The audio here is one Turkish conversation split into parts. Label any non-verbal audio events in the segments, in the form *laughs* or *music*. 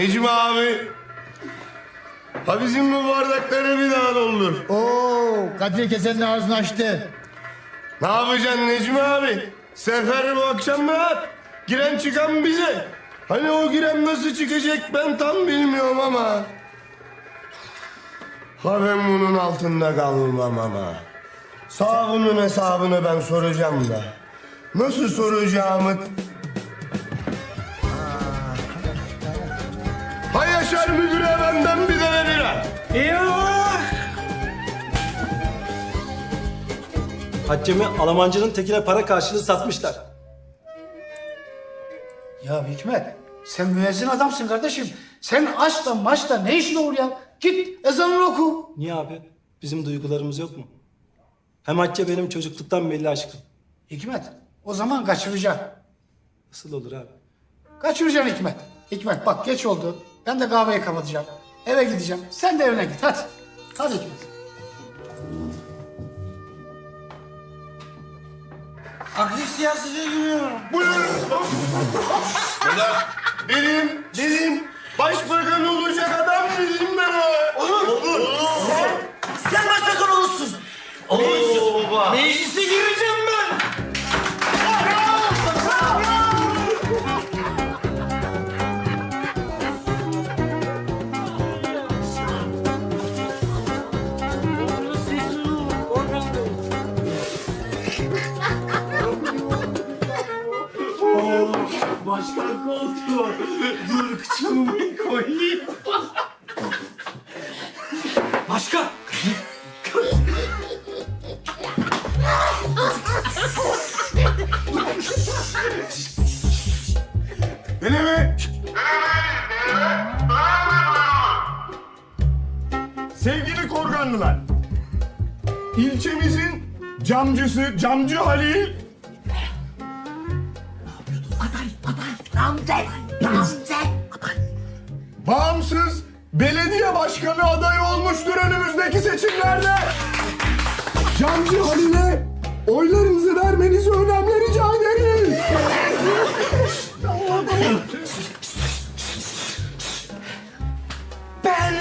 Necmi abi. Ha bizim bu bardakları bir daha doldur. Oo, Kadri kesenin ağzını açtı. Ne yapacaksın Necmi abi? Sefer bu akşam rahat. Giren çıkan bize. Hani o giren nasıl çıkacak ben tam bilmiyorum ama. Ha ben bunun altında kalmam ama. Sağ bunun hesabını ben soracağım da. Nasıl soracağımı... Yaşar müdüre benden bir tane bira. Haccemi Almancının tekine para karşılığı satmışlar. Ya Hikmet sen müezzin adamsın kardeşim. Sen aşkla maçla ne işin olur ya? Git ezanını oku. Niye abi? Bizim duygularımız yok mu? Hem Hacca benim çocukluktan belli aşkım. Hikmet o zaman kaçıracaksın. Nasıl olur abi? Kaçıracaksın Hikmet. Hikmet bak geç oldu. Ben de kahveyi kapatacağım. Eve gideceğim. Sen de evine git hadi. Hadi Hikmet. Aktif siyasete giriyorum. Buyurun. benim, benim Dur kıçımı koyayım. Başkan. Öyle mi? Sevgili Korganlılar. ilçemizin camcısı Camcı Halil Namzet, namzet. bağımsız belediye başkanı adayı olmuştur önümüzdeki seçimlerde. Camcı Halil'e oylarınızı vermenizi önemli rica ederiz. Ben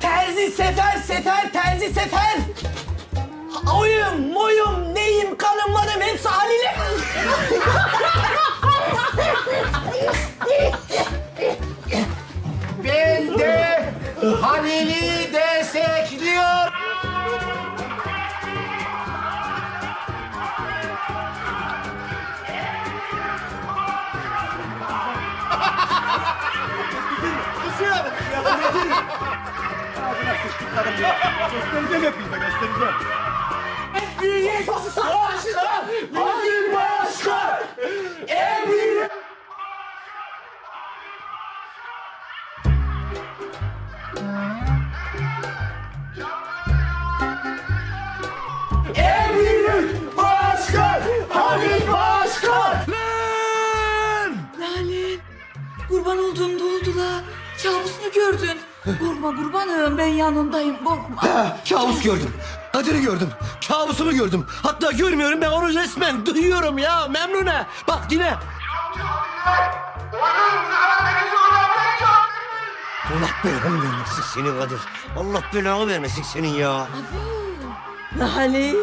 Terzi Sefer Sefer Terzi Sefer Oyum moyum neyim kanım varım hepsi Halil'e Ben de Halil'i destekliyorum. Büyük başkan Halil Korkma kurbanım, ben yanındayım, korkma. Kabus gördüm. Kadir'i gördüm. Kabusumu gördüm. Hatta görmüyorum ben onu resmen duyuyorum ya Memnune. Bak yine. Allah belanı vermesin senin Kadir. Allah belanı vermesin senin ya. Lale,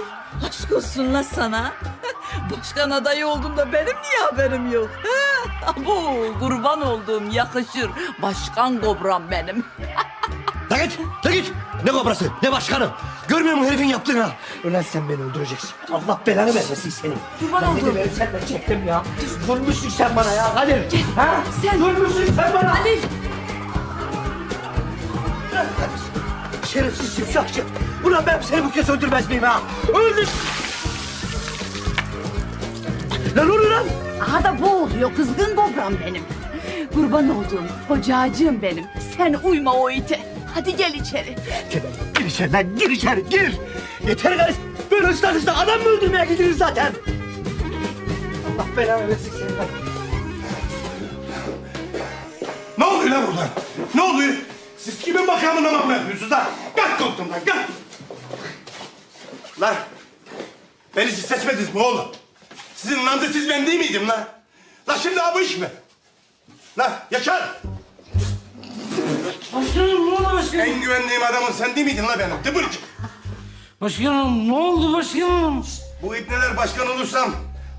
aşk olsun la sana. *laughs* Başkan adayı oldum da benim niye haberim yok? *laughs* Abo, kurban olduğum yakışır. Başkan kobram benim. *laughs* La git, la git. Ne kobrası, ne başkanı. Görmüyor musun herifin yaptığını? Ulan sen beni öldüreceksin. Allah belanı vermesin senin. Kurban Ben oldum. de benim senden çektim ya. Zulmüşsün sen bana ya Kadir. Ha? Sen- Zulmüşsün sen bana. Halil, Şerefsiz şıpşakçı. Ulan ben seni bu kez öldürmez miyim ha? Öldür. Lan oluyor lan. aha da bu oluyor. Kızgın kobram benim. Kurban olduğum kocacığım benim. Sen uyma o ite. Hadi gel içeri. Gir, gir içeri lan gir içeri gir. Yeter kardeş. Böyle ıslah ıslah adam mı öldürmeye gidiyoruz zaten? Allah belanı versin seni lan. Ne oluyor lan burada? Ne oluyor? Siz kimin makamına mı yapıyorsunuz lan? Kalk koltuğumdan kalk. Lan beni siz seçmediniz mi oğlum? Sizin namzet siz ben değil miydim lan? La şimdi bu iş mi? La Yaşar! Başkanım ne oldu başkanım? En güvendiğim adamın sen değil miydin la benim? Tıbırcık. Başkanım ne oldu başkanım? Bu ipneler başkan olursam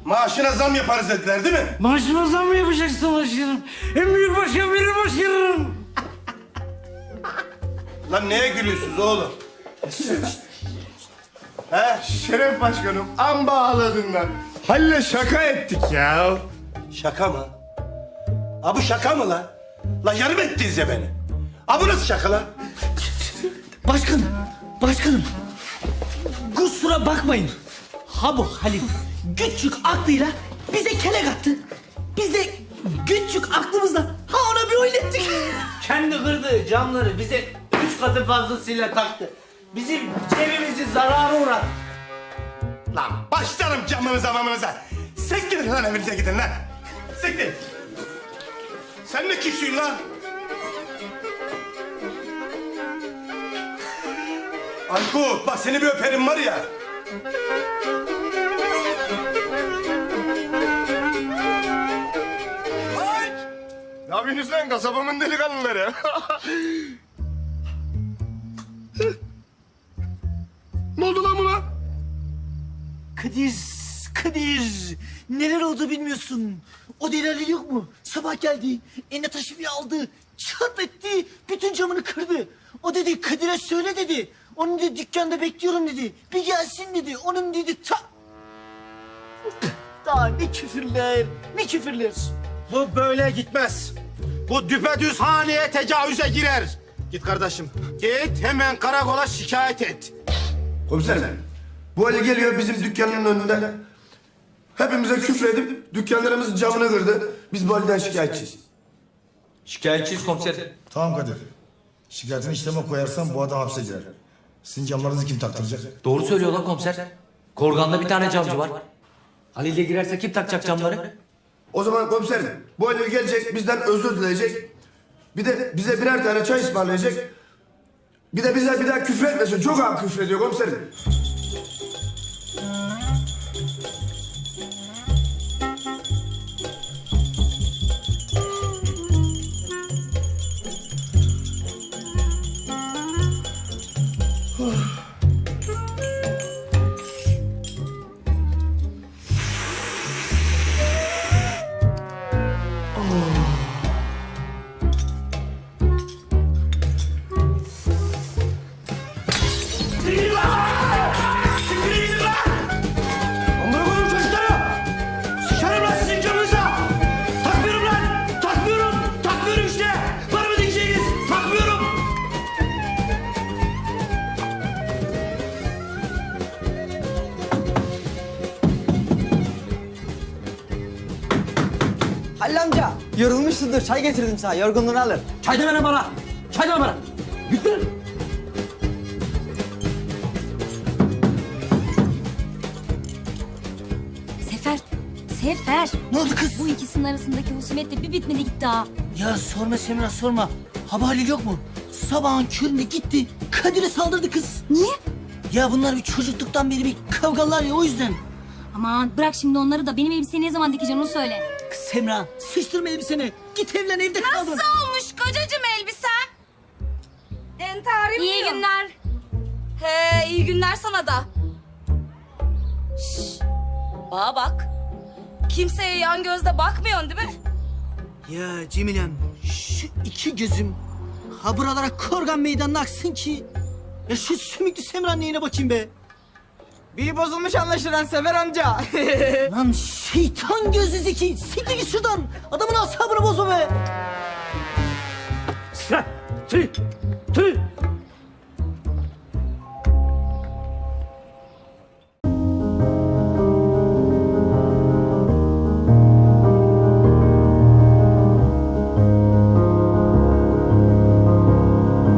maaşına zam yaparız dediler değil mi? Maaşıma zam mı yapacaksın başkanım? En büyük başkan benim başkanım. Lan neye gülüyorsunuz oğlum? He? Şeref başkanım, amba ağladın lan. Halil'le şaka ettik ya. Şaka mı? Ha bu şaka mı la? La yarım ettiniz ya beni. Ha bu nasıl şaka la? Başkanım, başkanım. Kusura bakmayın. Ha bu Halil küçük aklıyla bize kelek attı. Biz de küçük aklımızla ha ona bir oynattık. Kendi kırdığı camları bize üç katı fazlasıyla taktı. Bizim cebimizi zarara uğrattı. Lan başlarım camınıza mamınıza. Siktirin lan evinize gidin lan. Siktir. Sen ne kişisin lan? Aykut bak seni bir öperim var ya. Ne yapıyorsunuz lan kasabamın delikanlıları? *laughs* Delali yok mu? Sabah geldi, eline taşı bir aldı, çat etti, bütün camını kırdı. O dedi Kadir'e söyle dedi. Onun dedi dükkanda bekliyorum dedi. Bir gelsin dedi. Onun dedi ta... Daha ne küfürler, ne küfürler. Bu böyle gitmez. Bu düpedüz haneye tecavüze girer. Git kardeşim. Git hemen karakola şikayet et. Komiserim, bu Ali geliyor bizim dükkanın önünde. Hepimize küfredip dükkanlarımızın camını kırdı. Biz bu Ali'den şikayetçiyiz. Şikayetçiyiz komiserim. Tamam Kadir. Şikayetini işleme koyarsan bu adam hapse girer. Sizin camlarınızı kim taktıracak? Doğru söylüyor lan komiser. Korgan'da bir tane camcı var. Halil'e girerse kim takacak camları? O zaman komiserim, bu Ali gelecek bizden özür dileyecek. Bir de bize birer tane çay ısmarlayacak. Bir de bize bir daha küfür etmesin. Çok ağır küfür ediyor komiserim. Yorulmuşsundur. Çay getirdim sana. Yorgunluğunu alır. Çay demene bana! Çay deme bana! Yürü! Sefer, Sefer. Ne oldu kız? Bu ikisinin arasındaki husumet de bir bitmedi gitti ha. Ya sorma Semra sorma. Halil yok mu? Sabahın köründe gitti. Kadir'e saldırdı kız. Niye? Ya bunlar bir çocukluktan beri bir kavgalar ya o yüzden. Aman bırak şimdi onları da benim elbiseyi ne zaman dikeceksin onu söyle. Semra sıçtırma elbiseni. Git evlen evde kal. olmuş kocacığım elbisen? Entarim İyi günler. He iyi günler sana da. Şş, bana bak. Kimseye yan gözle bakmıyorsun değil mi? Ya Cemilem şu iki gözüm ha buralara korgan meydanına aksın ki. Ya şu sümüklü Semra'nın neyine bakayım be. Bir bozulmuş anlaşılan Sefer amca. *laughs* Lan şeytan gözlü zeki. Siktir git şuradan. Adamın asabını bozma be. Tüh! Tüh!